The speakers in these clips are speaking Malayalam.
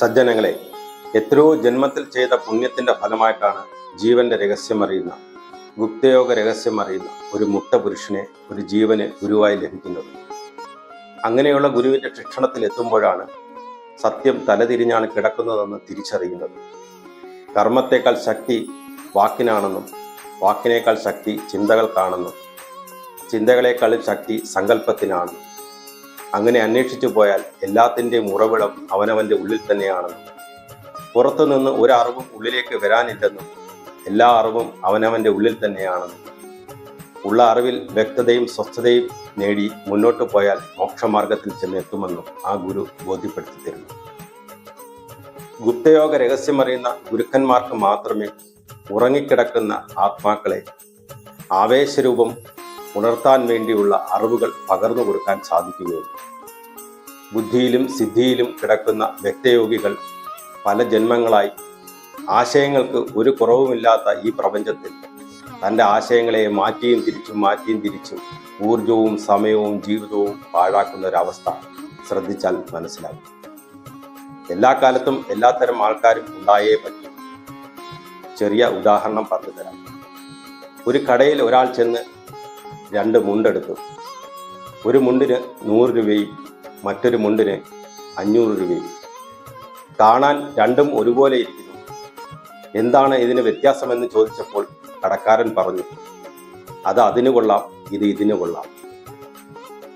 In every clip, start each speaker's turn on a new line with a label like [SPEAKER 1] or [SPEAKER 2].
[SPEAKER 1] സജ്ജനങ്ങളെ എത്രയോ ജന്മത്തിൽ ചെയ്ത പുണ്യത്തിന്റെ ഫലമായിട്ടാണ് ജീവന്റെ രഹസ്യം അറിയുന്ന ഗുപ്തയോഗ രഹസ്യം അറിയുന്ന ഒരു മുട്ട പുരുഷനെ ഒരു ജീവന് ഗുരുവായി ലഭിക്കുന്നത്. അങ്ങനെയുള്ള ഗുരുവിന്റെ ശിക്ഷണത്തിൽ എത്തുമ്പോഴാണ് സത്യം തലതിരിഞ്ഞാണ് കിടക്കുന്നതെന്ന് തിരിച്ചറിയുന്നത്. കർമ്മത്തേക്കാൾ ശക്തി വാക്കിനാണെന്നും വാക്കിനേക്കാൾ ശക്തി ചിന്തകൾക്കാണെന്നും ചിന്തകളെക്കാൾ ശക്തി സങ്കല്പത്തിനാണെന്നും. അങ്ങനെ അന്വേഷിച്ചു പോയാൽ എല്ലാത്തിന്റെയും ഉറവിടം അവനവന്റെ ഉള്ളിൽ തന്നെയാണെന്നും പുറത്തുനിന്ന് ഒരു ഉള്ളിലേക്ക് വരാനില്ലെന്നും എല്ലാ അറിവും അവനവന്റെ ഉള്ളിൽ തന്നെയാണെന്നും ഉള്ള അറിവിൽ വ്യക്തതയും സ്വസ്ഥതയും നേടി മുന്നോട്ട് പോയാൽ മോക്ഷമാർഗത്തിൽ ചെന്നെത്തുമെന്നും ആ ഗുരു ബോധ്യപ്പെടുത്തി തരുന്നു. ഗുപ്തയോഗ രഹസ്യമറിയുന്ന ഗുരുക്കന്മാർക്ക് മാത്രമേ ഉറങ്ങിക്കിടക്കുന്ന ആത്മാക്കളെ ആവേശരൂപം ഉണർത്താൻ വേണ്ടിയുള്ള അറിവുകൾ പകർന്നു കൊടുക്കാൻ സാധിക്കുകയുള്ളൂ. ബുദ്ധിയിലും സിദ്ധിയിലും കിടക്കുന്ന വ്യക്തയോഗികൾ പല ജന്മങ്ങളായി ആശയങ്ങൾക്ക് ഒരു കുറവുമില്ലാത്ത ഈ പ്രപഞ്ചത്തിൽ തന്റെ ആശയങ്ങളെ മാറ്റിയും തിരിച്ചും മാറ്റിയും തിരിച്ചും ഊർജവും സമയവും ജീവിതവും പാഴാക്കുന്ന ഒരവസ്ഥ ശ്രദ്ധിച്ചാൽ മനസ്സിലാകും. എല്ലാ കാലത്തും എല്ലാത്തരം ആൾക്കാരും ഉണ്ടായേ പറ്റും. ചെറിയ ഉദാഹരണം പറഞ്ഞു തരാം. ഒരു കടയിൽ ഒരാൾ ചെന്ന് രണ്ട് മുണ്ടെടുത്തു. ഒരു മുണ്ടിന് നൂറ് രൂപയും മറ്റൊരു മുണ്ടിന് അഞ്ഞൂറ് രൂപയും. കാണാൻ രണ്ടും ഒരുപോലെ ഇരിക്കുന്നു. എന്താണ് ഇതിന് വ്യത്യാസമെന്ന് ചോദിച്ചപ്പോൾ കടക്കാരൻ പറഞ്ഞു അത് അതിന് കൊള്ളാം ഇത് ഇതിന് കൊള്ളാം.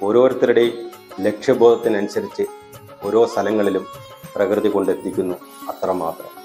[SPEAKER 1] ഓരോരുത്തരുടെയും ലക്ഷ്യബോധത്തിനനുസരിച്ച് ഓരോ സ്ഥലങ്ങളിലും പ്രകൃതി കൊണ്ടെത്തിക്കുന്നു അത്രമാത്രം.